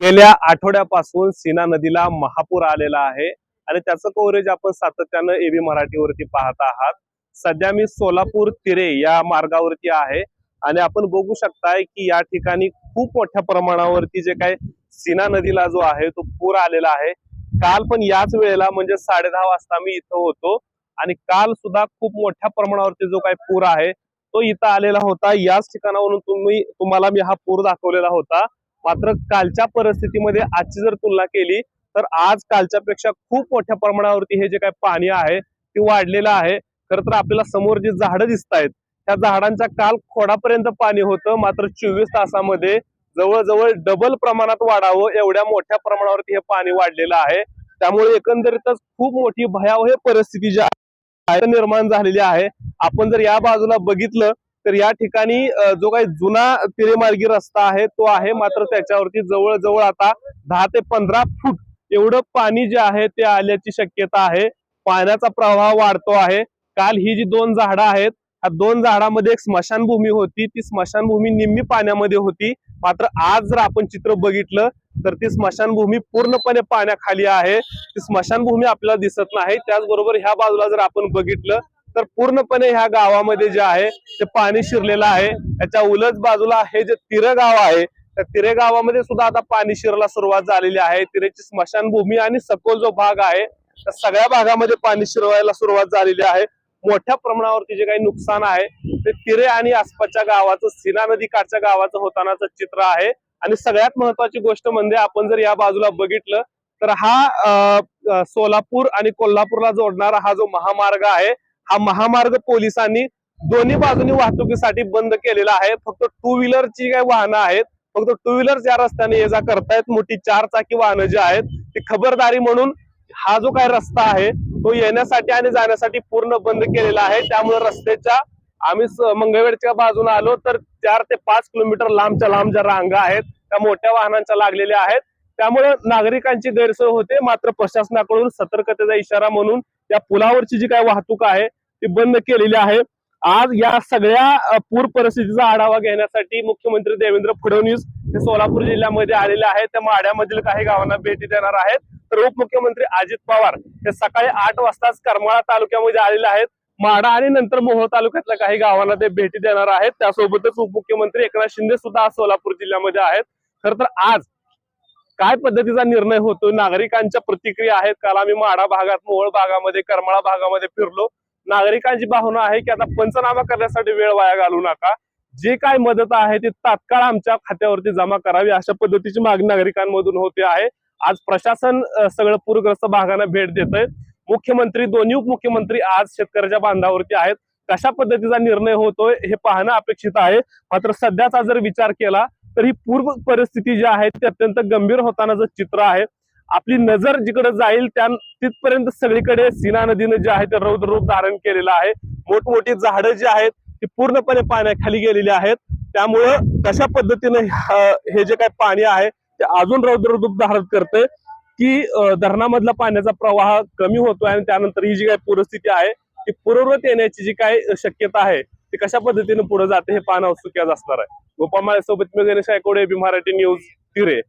गेल्या आठवड्यापासून सीना नदीला महापूर आलेला आहे आणि त्याचं कव्हरेज आपण सातत्यानं एबी मराठीवरती पाहत आहात. सध्या मी सोलापूर तिरे या मार्गावरती आहे आणि आपण बघू शकताय की या ठिकाणी खूप मोठ्या प्रमाणावरती जे काय सीना नदीला जो आहे तो पूर आलेला आहे. काल पण याच वेळेला म्हणजे साडे दहा वाजता मी इथं होतो आणि काल सुद्धा खूप मोठ्या प्रमाणावरती जो काही पूर आहे तो इथं आलेला होता. याच ठिकाणावरून तुम्ही तुम्हाला मी हा पूर दाखवलेला होता. मात्र कालच्या परिस्थितीमध्ये आजची जर तुलना केली तर आज कालच्या पेक्षा खूप मोठ्या प्रमाणावरती हे जे काही पाणी आहे ते वाढलेलं आहे. खर तर आपल्याला समोर जी झाडं दिसत आहेत त्या झाडांच्या काल खोडापर्यंत पाणी होतं. मात्र चोवीस तासामध्ये जवळजवळ डबल प्रमाणात वाढावं एवढ्या मोठ्या प्रमाणावरती हे पाणी वाढलेलं आहे. त्यामुळे एकंदरीतच खूप मोठी भयावह परिस्थिती जी आहे निर्माण झालेली आहे. आपण जर या बाजूला बघितलं तर या ठिकाणी जो काही जुना तिरेमार्गी रस्ता आहे तो आहे मात्र त्याच्यावरती जवळजवळ आता दहा ते पंधरा फूट एवढं पाणी जे आहे ते आल्याची शक्यता आहे. पाण्याचा प्रवाह वाढतो आहे. काल ही जी दोन झाडं आहेत ह्या दोन झाडामध्ये एक स्मशानभूमी होती. ती स्मशानभूमी निम्मी पाण्यामध्ये होती. मात्र आज जर आपण चित्र बघितलं तर ती स्मशानभूमी पूर्णपणे पाण्याखाली आहे. ती स्मशानभूमी आपल्याला दिसत नाही. त्याचबरोबर ह्या बाजूला जर आपण बघितलं तर पूर्णपणे ह्या गावामध्ये जे आहे ते पाणी शिरलेलं आहे. त्याच्या उलट बाजूला हे जे तिरे गाव आहे त्या तिरे गावामध्ये सुद्धा आता पाणी शिरायला सुरुवात झालेली आहे. तिरेची स्मशानभूमी आणि सखोल जो भाग आहे त्या सगळ्या भागामध्ये पाणी शिरवायला सुरुवात झालेली आहे. मोठ्या प्रमाणावरती जे काही नुकसान आहे ते तिरे आणि आसपासच्या गावाचं सीना नदी काठच्या गावाचं होतानाचं चित्र आहे. आणि सगळ्यात महत्वाची गोष्ट म्हणजे आपण जर या बाजूला बघितलं तर हा सोलापूर आणि कोल्हापूरला जोडणारा हा जो महामार्ग आहे हा महामार्ग पोलिसांनी दोन्ही बाजूनी वाहतुकीसाठी बंद केलेला आहे. फक्त टू व्हीलरची काही वाहनं आहेत फक्त टू व्हीलर या रस्त्याने ये जा करतायत. मोठी चार चाकी वाहनं जी आहेत ती खबरदारी म्हणून हा जो काही रस्ता आहे तो येण्यासाठी आणि जाण्यासाठी पूर्ण बंद केलेला आहे. त्यामुळे रस्त्याच्या आम्ही मंगळवेरच्या मंगळवेडच्या बाजूने आलो तर चार ते पाच किलोमीटर लांबच्या लांब ज्या रांगा आहेत त्या मोठ्या वाहनांच्या लागलेल्या आहेत. त्यामुळे नागरिकांची गैरसोय होते. मात्र प्रशासनाकडून सतर्कतेचा इशारा म्हणून त्या पुलावरची जी काय वाहतूक आहे ती बंद केलेली आहे. आज या सगळ्या पूर परिस्थितीचा आढावा घेण्यासाठी मुख्यमंत्री देवेंद्र फडणवीस हे सोलापूर जिल्ह्यामध्ये आलेले आहेत. त्या माड्यामधील काही गावांना भेटी देणार आहेत. तर उपमुख्यमंत्री अजित पवार हे सकाळी आठ वाजताच करमाळा तालुक्यामध्ये आलेले आहेत. माडा आणि नंतर मोहोळ तालुक्यातल्या काही गावांना ते भेटी देणार आहेत. त्यासोबतच उपमुख्यमंत्री एकनाथ शिंदे सुद्धा आज सोलापूर जिल्ह्यामध्ये आहेत. खर तर आज काय पद्धतीचा निर्णय होतो नागरिकांच्या प्रतिक्रिया आहेत काल आम्ही माडा भागात मोहोळ भागामध्ये करमाळा भागामध्ये फिरलो. नागरिकांची भावना आहे की आता पंचनामा करण्यासाठी वेळ वाया घालू नका. जे काय मदत आहे ती तात्काळ आमच्या खात्यावरती जमा करावी अशा पद्धतीची मागणी नागरिकांमधून होते आहे. आज प्रशासन सगळं पूरग्रस्त भागांना भेट देत आहे मुख्यमंत्री दोन्ही उपमुख्यमंत्री आज शेतकऱ्याच्या बांधावरती आहेत. कशा पद्धतीचा निर्णय होतोय हे पाहणं अपेक्षित आहे. मात्र सध्याचा जर विचार केला तर ही पूर्व परिस्थिती जी आहे ती अत्यंत गंभीर होतानाचं चित्र आहे आपली नजर जिकडे जाईल त्या तिथपर्यंत सगळीकडे सीना नदीनं जे आहे ते रौद्र रूप धारण केलेलं आहे. मोठमोठी झाडं जी आहेत ती पूर्णपणे पाण्याखाली गेलेली आहेत. त्यामुळं कशा पद्धतीनं हे जे काही पाणी आहे ते अजून रौद्र रूप धारण करते की धरणामधला पाण्याचा प्रवाह कमी होतोय आणि त्यानंतर ही जी काही परिस्थिती आहे ती पूर्ववत येण्याची जी काही शक्यता आहे ते कशा पद्धतीने पुढे जाते हे पाहणं उत्सुक्याच असणार आहे. गोपामाळे सोबत मी गणेश आयकोडे बी मराठी न्यूज तिरे.